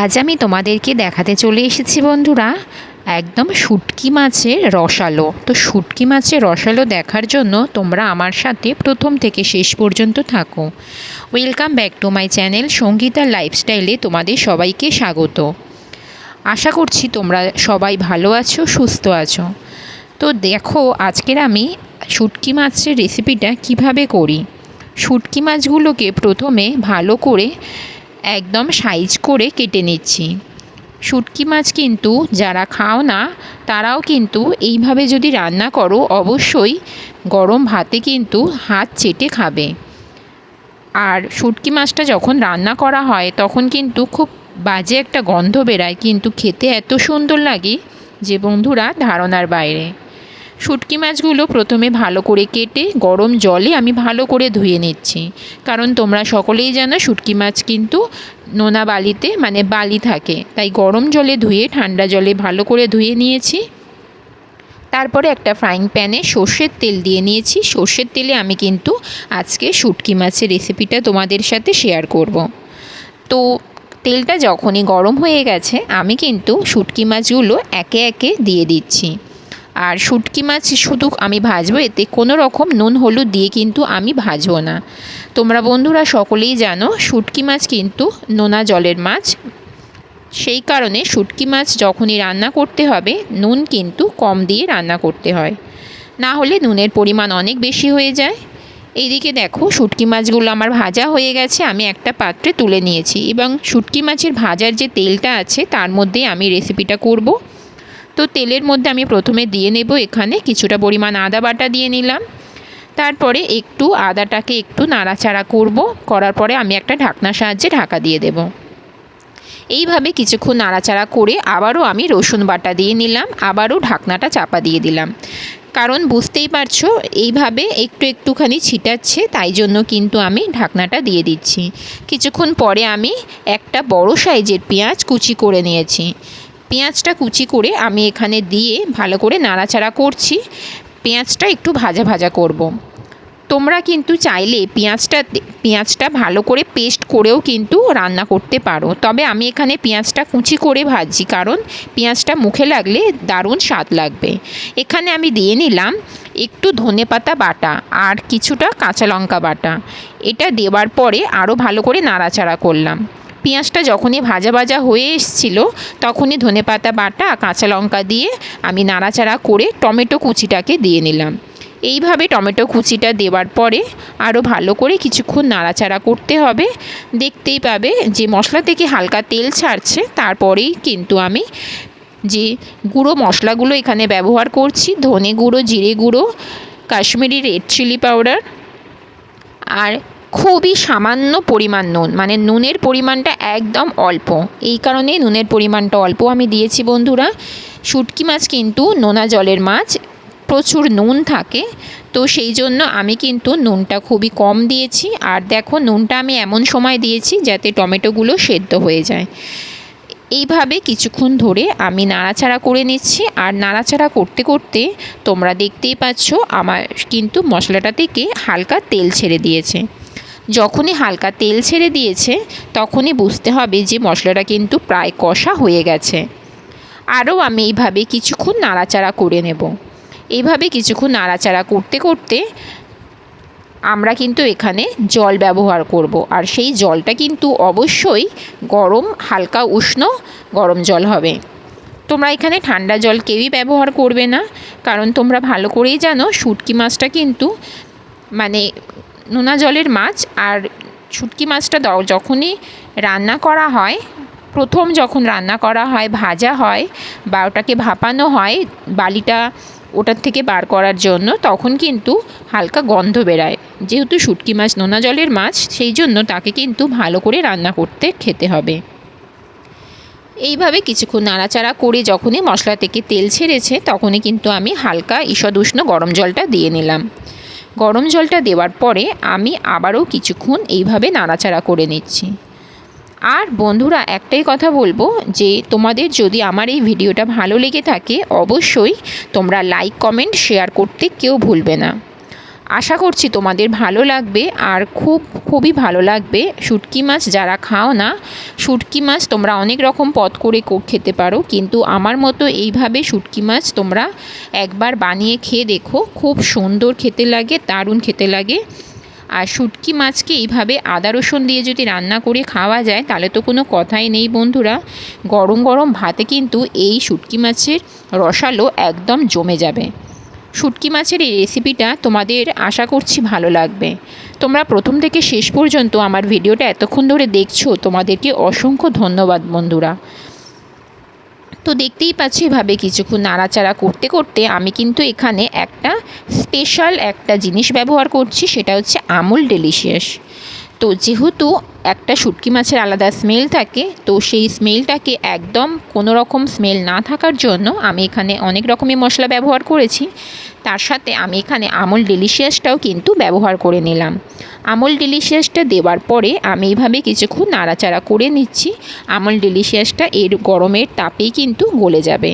আজ আমি তোমাদেরকে দেখাতে চলে এসেছি বন্ধুরা একদম শুটকি মাছের রসালো। তো শুটকি মাছের রসালো দেখার জন্য তোমরা আমার সাথে প্রথম থেকে শেষ পর্যন্ত থাকো। Welcome back to my channel Sangeeta লাইফস্টাইলে তোমাদের সবাইকে স্বাগত। আশা করছি তোমরা সবাই ভালো আছো, সুস্থ আছো। তো দেখো, আজকের আমি শুটকি মাছের রেসিপিটা কীভাবে করি? শুটকি মাছগুলোকে প্রথমে ভালো করে একদম সাইজ করে কেটে নিচ্ছি। শুটকি মাছ কিন্তু যারা খাও না, তারাও কিন্তু এইভাবে যদি রান্না করো, অবশ্যই গরম ভাতে কিন্তু হাত চেটে খাবে। আর শুটকি মাছটা যখন রান্না করা হয়, তখন কিন্তু খুব বাজে একটা গন্ধ বেরায়, কিন্তু খেতে এত সুন্দর লাগে যে বন্ধুরা ধারণার বাইরে। শুটকি মাছগুলো প্রথমে ভালো করে কেটে গরম জলে আমি ভালো করে ধুয়ে নিচ্ছি। কারণ তোমরা সকলেই জানো শুটকি মাছ কিন্তু নোনা বালিতে মানে বালি থাকে। তাই গরম জলে ধুয়ে ঠান্ডা জলে ভালো করে ধুয়ে নিয়েছি। তারপরে একটা ফ্রাইং প্যানে সর্ষের তেল দিয়ে নিয়েছি। সর্ষের তেলে আমি কিন্তু আজকে শুটকি মাছের রেসিপিটা তোমাদের সাথে শেয়ার করব। তো তেলটা যখনই গরম হয়ে গেছে, আমি কিন্তু শুটকি মাছগুলো একে একে দিয়ে দিচ্ছি। আর শুটকি মাছ শুধু আমি ভাজবো, এতে কোনো রকম নুন হলুদ দিয়ে কিন্তু আমি ভাজবো না। তোমরা বন্ধুরা সকলেই জানো, শুটকি মাছ কিন্তু নোনা জলের মাছ। সেই কারণে শুটকি মাছ যখনই রান্না করতে হবে, নুন কিন্তু কম দিয়ে রান্না করতে হয়। না হলে নুনের পরিমাণ অনেক বেশি হয়ে যায়। এইদিকে দেখো, শুটকি মাছগুলো আমার ভাজা হয়ে গেছে, আমি একটা পাত্রে তুলে নিয়েছি। এবং শুটকি মাছের ভাজার যে তেলটা আছে, তার মধ্যে আমি রেসিপিটা করব। তো তেলের মধ্যে আমি প্রথমে দিয়ে নেব এখানে। কিছুটা পরিমাণ আদা বাটা দিয়ে নিলাম। তারপরে একটু আদাটাকে একটু নাড়াচাড়া করব। করার পরে আমি একটা ঢাকনার সাহায্যে ঢাকা দিয়ে দেব। এইভাবে কিছুক্ষণ নাড়াচাড়া করে আবারও আমি রসুন বাটা দিয়ে নিলাম। আবারও ঢাকনাটা চাপা দিয়ে দিলাম। কারণ বুঝতেই পারছ, এইভাবে একটু একটুখানি ছিটাচ্ছে, তাই জন্য কিন্তু আমি ঢাকনাটা দিয়ে দিচ্ছি। কিছুক্ষণ পরে আমি একটা বড় সাইজের পেঁয়াজ কুচি করে নিয়েছি। পেঁয়াজটা কুচি করে আমি এখানে দিয়ে ভালো করে নাড়াচাড়া করছি। পেঁয়াজটা একটু ভাজা ভাজা করব। তোমরা কিন্তু চাইলে পেঁয়াজটা পেঁয়াজটা ভালো করে পেস্ট করেও কিন্তু রান্না করতে পারো। তবে আমি এখানে পেঁয়াজটা কুচি করে ভাজছি কারণ পেঁয়াজটা মুখে লাগলে দারুণ স্বাদ লাগবে। এখানে আমি দিয়ে নিলাম একটু ধনে পাতা বাটা আর কিছুটা কাঁচা লঙ্কা বাটা। এটা দেওয়ার পরে আরও ভালো করে নাড়াচাড়া করলাম। পেঁয়াজটা যখনই ভাজা ভাজা হয়ে এসছিল, তখনই ধনে পাতা বাটা, কাঁচা লঙ্কা দিয়ে আমি নাড়াচাড়া করে টমেটো কুচিটাকে দিয়ে নিলাম। এইভাবে টমেটো কুচিটা দেওয়ার পরে আরও ভালো করে কিছুক্ষণ নাড়াচাড়া করতে হবে। দেখতেই পাবে যে মশলা থেকে হালকা তেল ছাড়ছে, তারপরেই কিন্তু আমি যে গুঁড়ো মশলাগুলো এখানে ব্যবহার করছি, ধনে গুঁড়ো, জিরে গুঁড়ো, কাশ্মীরি রেড চিলি পাউডার আর খুবই সামান্য পরিমাণ নুন। মানে নুনের পরিমাণটা একদম অল্প। এই কারণে নুনের পরিমাণটা অল্প আমি দিয়েছি, বন্ধুরা। শুটকি মাছ কিন্তু নোনা জলের মাছ। প্রচুর নুন থাকে। তো সেই জন্য আমি কিন্তু নুনটা খুবই কম দিয়েছি। আর দেখো, নুনটা আমি এমন সময় দিয়েছি যাতে টমেটোগুলো সেদ্ধ হয়ে যায়। এইভাবে কিছুক্ষণ ধরে আমি নাড়াচাড়া করে নিচ্ছি। আর নাড়াচাড়া করতে করতে তোমরা দেখতেই পাচ্ছ, আমার কিন্তু মশলাটা থেকে হালকা তেল ছেড়ে দিয়েছে। যখনই হালকা তেল ছেড়ে দিয়েছে, তখনই বুঝতে হবে যে মশলাটা কিন্তু প্রায় কষা হয়ে গেছে। আরও আমি এইভাবে কিছুক্ষণ নাড়াচাড়া করে নেব। এইভাবে কিছুক্ষণ নাড়াচাড়া করতে করতে আমরা কিন্তু এখানে জল ব্যবহার করব। আর সেই জলটা কিন্তু অবশ্যই গরম, হালকা, উষ্ণ, গরম জল হবে। তোমরা এখানে ঠান্ডা জল কেউই ব্যবহার করবে না, কারণ তোমরা ভালো করেই জানো শুটকি মাছটা কিন্তু মানে নোনা জলের মাছ আর শুটকি মাছটা যখনই রান্না করা হয়, প্রথম যখন রান্না করা হয়, ভাজা হয় বা ওটাকে ভাপানো হয় বালিটা ওটার থেকে বার করার জন্য, তখন কিন্তু হালকা গন্ধ বেরায়। যেহেতু শুটকি মাছ নোনা জলের মাছ, সেই জন্য তাকে কিন্তু ভালো করে রান্না করতে খেতে হবে। এইভাবে কিছুক্ষণ নাড়াচাড়া করে যখনই মশলা থেকে তেল ছেড়েছে, তখনই কিন্তু আমি হালকা ঈষদ উষ্ণ গরম জলটা দিয়ে নিলাম। গরম জলটা দেওয়ার পরে আমি আবারও কিছুক্ষণ এইভাবে নাড়াচাড়া করে নিচ্ছি। আর বন্ধুরা, একটাই কথা বলব যে, তোমাদের যদি আমার এই ভিডিওটা ভালো লেগে থাকে, অবশ্যই তোমরা লাইক কমেন্ট শেয়ার করতে কেউ ভুলবে না। আশা করছি তোমাদের ভালো লাগবে আর খুব, খুবই ভালো লাগবে। শুটকি মাছ যারা খাও না, শুটকি মাছ তোমরা অনেক রকম পদ করে খেতে পারো। কিন্তু আমার মতো এইভাবে শুটকি মাছ তোমরা একবার বানিয়ে খেয়ে দেখো। খুব সুন্দর খেতে লাগে, দারুণ খেতে লাগে। আর শুটকি মাছকে এইভাবে আদা, রসুন দিয়ে যদি রান্না করে খাওয়া যায়, তাহলে তো কোনো কথাই নেই বন্ধুরা। গরম গরম ভাতে কিন্তু এই শুটকি মাছের রসালো একদম জমে যাবে। শুটকি মাছের এই রেসিপিটা তোমাদের আশা করছি ভালো লাগবে। তোমরা প্রথম থেকে শেষ পর্যন্ত আমার ভিডিওটা এতক্ষণ ধরে দেখছ, তোমাদেরকে অসংখ্য ধন্যবাদ বন্ধুরা। তো দেখতেই পাচ্ছি এভাবে কিছুক্ষণ নাড়াচাড়া করতে করতে আমি কিন্তু এখানে একটা স্পেশাল একটা জিনিস ব্যবহার করছি, সেটা হচ্ছে আমুল ডেলিশিয়াস তো যেহেতু একটা শুটকি মাছের আলাদা স্মেল থাকে, তো সেই স্মেলটাকে একদম কোনো রকম স্মেল না থাকার জন্য আমি এখানে অনেক রকমের মশলা ব্যবহার করেছি। তার সাথে আমি এখানে আমুল ডেলিশিয়াসটাও কিন্তু ব্যবহার করে নিলাম। আমুল ডেলিশিয়াসটা দেওয়ার পরে আমি এইভাবে কিছুক্ষণ নাড়াচাড়া করে নিচ্ছি। আমুল ডেলিশিয়াসটা এর গরমের তাপেই কিন্তু গলে যাবে।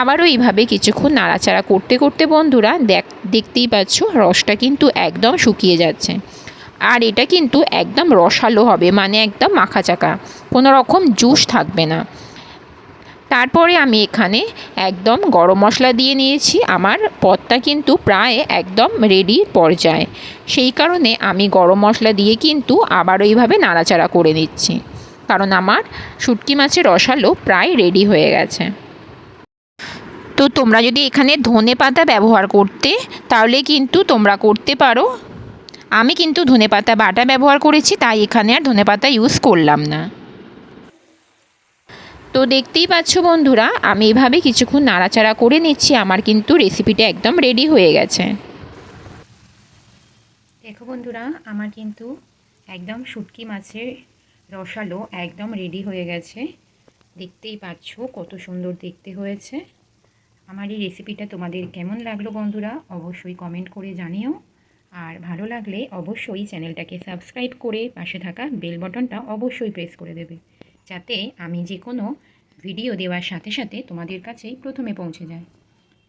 আবারও এইভাবে কিছুক্ষণ নাড়াচাড়া করতে করতে বন্ধুরা দেখ, দেখতেই পাচ্ছ রসটা কিন্তু একদম শুকিয়ে যাচ্ছে। আর এটা কিন্তু একদম রসালো হবে মানে একদম মাখা চাকা কোনো রকম জুস থাকবে না। তারপরে আমি এখানে একদম গরম মশলা দিয়ে নিয়েছি। আমার পদটা কিন্তু প্রায় একদম রেডি পর্যায়ে। সেই কারণে আমি গরম মশলা দিয়ে কিন্তু আবার এইভাবে নাড়াচাড়া করে নিচ্ছি। কারণ আমার শুটকি মাছের রসালো প্রায় রেডি হয়ে গেছে। তো তোমরা যদি এখানে ধনে পাতা ব্যবহার করতে, তাহলে কিন্তু তোমরা করতে পারো। আমি কিন্তু ধনেপাতা বাটা ব্যবহার করেছি, তাই এখানে আর ধনেপাতা ইউজ করলাম না। তো দেখতেই পাচ্ছ বন্ধুরা, আমি এভাবে কিছুক্ষণ নাড়াচাড়া করে নিচ্ছি, আমার কিন্তু রেসিপিটা একদম রেডি হয়ে গেছে। দেখো বন্ধুরা, আমার কিন্তু একদম শুটকি মাছের রসালো একদম রেডি হয়ে গেছে। দেখতেই পাচ্ছ কত সুন্দর দেখতে হয়েছে। আমার এই রেসিপিটা তোমাদের কেমন লাগল বন্ধুরা, অবশ্যই কমেন্ট করে জানিও। আর ভালো লাগলে অবশ্যই চ্যানেলটাকে সাবস্ক্রাইব করে পাশে থাকা বেল বটনটা অবশ্যই প্রেস করে দেবে। যাতে আমি যে কোনো ভিডিও দেওয়ার সাথে সাথে তোমাদের কাছেই প্রথমে পৌঁছে যায়।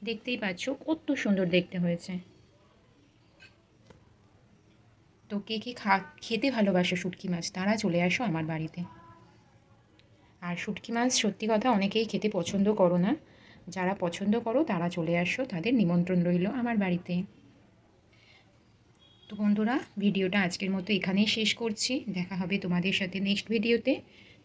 দেখতেই পাচ্ছ কত সুন্দর দেখতে হয়েছে। তো কে কে খা, খেতে ভালোবাসো শুটকি মাছ, তারা চলে আসো আমার বাড়িতে। আর শুটকি মাছ সত্যি কথা অনেকেই খেতে পছন্দ করো না। যারা পছন্দ করো তারা চলে আসো, তাদের নিমন্ত্রণ রইল আমার বাড়িতে। তো বন্ধুরা ভিডিওটা আজকের মতো এখানেই শেষ করছি। দেখা হবে তোমাদের সাথে নেক্সট ভিডিওতে